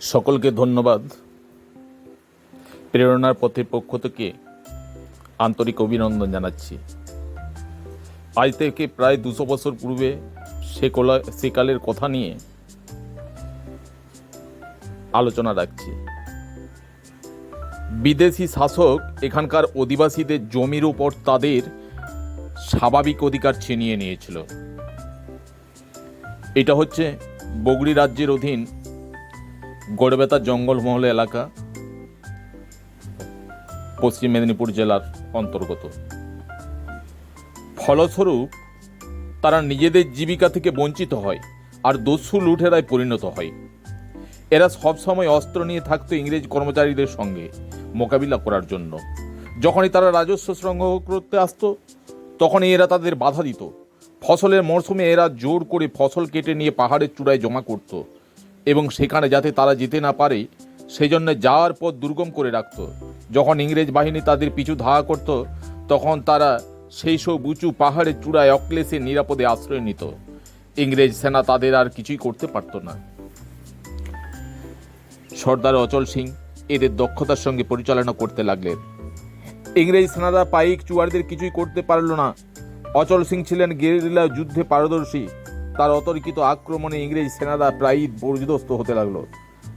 সকলকে ধন্যবাদ। প্রেরণার পথের পক্ষ থেকে আন্তরিক অভিনন্দন জানাচ্ছি। আজ থেকে প্রায় দুশো বছর পূর্বে সে কোলা সেকালের কথা নিয়ে আলোচনা রাখছি। বিদেশি শাসক এখানকার অধিবাসীদের জমির উপর তাদের স্বাভাবিক অধিকার ছিনিয়ে নিয়েছিল। এটা হচ্ছে বগুড়ি রাজ্যের অধীন গড়বেতা জঙ্গলমহল এলাকা, পশ্চিম মেদিনীপুর জেলার অন্তর্গত। ফলস্বরূপ, তারা নিজেদের জীবিকা থেকে বঞ্চিত হয় আর দস্যু লুঠেরায় পরিণত হয়। এরা সবসময় অস্ত্র নিয়ে থাকতো ইংরেজ কর্মচারীদের সঙ্গে মোকাবিলা করার জন্য। যখনই তারা রাজস্ব সংগ্রহ করতে আসতো, তখনই এরা তাদের বাধা দিত। ফসলের মরশুমে এরা জোর করে ফসল কেটে নিয়ে পাহাড়ের চূড়ায় জমা করত। এবং সেখানে যাতে তারা যেতে না পারে সেই জন্য যাওয়ার পথ দুর্গম করে রাখত। যখন ইংরেজ বাহিনী তাদের পিছু ধাওয়া করত, তখন তারা সেই সব উঁচু পাহাড়ের চূড়ায় অক্লেশে নিরাপদে আশ্রয় নিত। ইংরেজ সেনা তাদের আর কিছুই করতে পারত না। সর্দার অচল সিং এদের দক্ষতার সঙ্গে পরিচালনা করতে লাগলেন। ইংরেজ সেনারা পাইক চুয়ারদের কিছুই করতে পারল না। অচল সিং ছিলেন গেরিলা যুদ্ধে পারদর্শী। তার অতর্কিত আক্রমণে ইংরেজ সেনারা প্রায়ই বর্জিদস্ত হতে লাগল।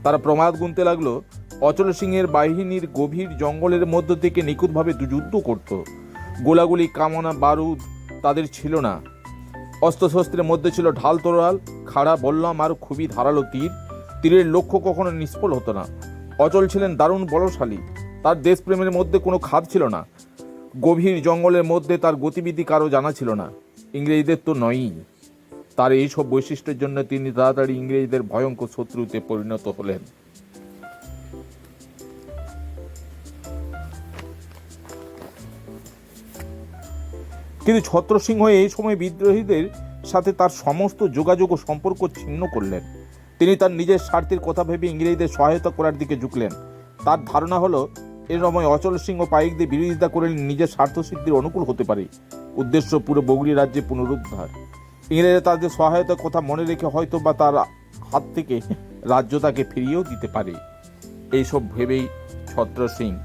তারা প্রমাদ গুনতে লাগল, অচল সিংয়ের বাহিনীর গভীর জঙ্গলের মধ্য থেকে নিখুঁতভাবে যুদ্ধ করত। গোলাগুলি, কামনা, বারুদ তাদের ছিল না। অস্ত্রশস্ত্রের মধ্যে ছিল ঢাল তোরাল খাড়া বললাম আর খুবই ধারালো তীর। তীরের লক্ষ্য কখনো নিষ্ফল হতো না। অচল ছিলেন দারুণ বলশালী। তার দেশপ্রেমের মধ্যে কোনো খাদ ছিল না। গভীর জঙ্গলের মধ্যে তার গতিবিধি কারও জানা ছিল না। ইংরেজদের তো নয়ই। তার এইসব বৈশিষ্ট্যের জন্য তিনি তাড়াতাড়ি ইংরেজদের ভয়ঙ্কর শত্রুতে পরিণত হলেন। কিন্তু ছত্রসিংহ এই সময় বিদ্রোহীদের সাথে তার সমস্ত যোগাযোগ ও সম্পর্ক ছিন্ন করলেন। তিনি তার নিজের স্বার্থের কথা ভেবে ইংরেজদের সহায়তা করার দিকে ঝুঁকলেন। তার ধারণা হলো, এ সময় অচল সিংহ পাইকদের বিরোধিতা করে নিজের স্বার্থ সিদ্ধির অনুকূল হতে পারে। উদ্দেশ্য পুরো বগুড়ি রাজ্যে পুনরুদ্ধার। ইংরেজরা তাদের সহায়তার কথা মনে রেখে হয়তো বা তার হাত থেকে রাজ্য তাকে ফিরিয়েও দিতে পারে। এইসব ভেবেই ছত্র সিং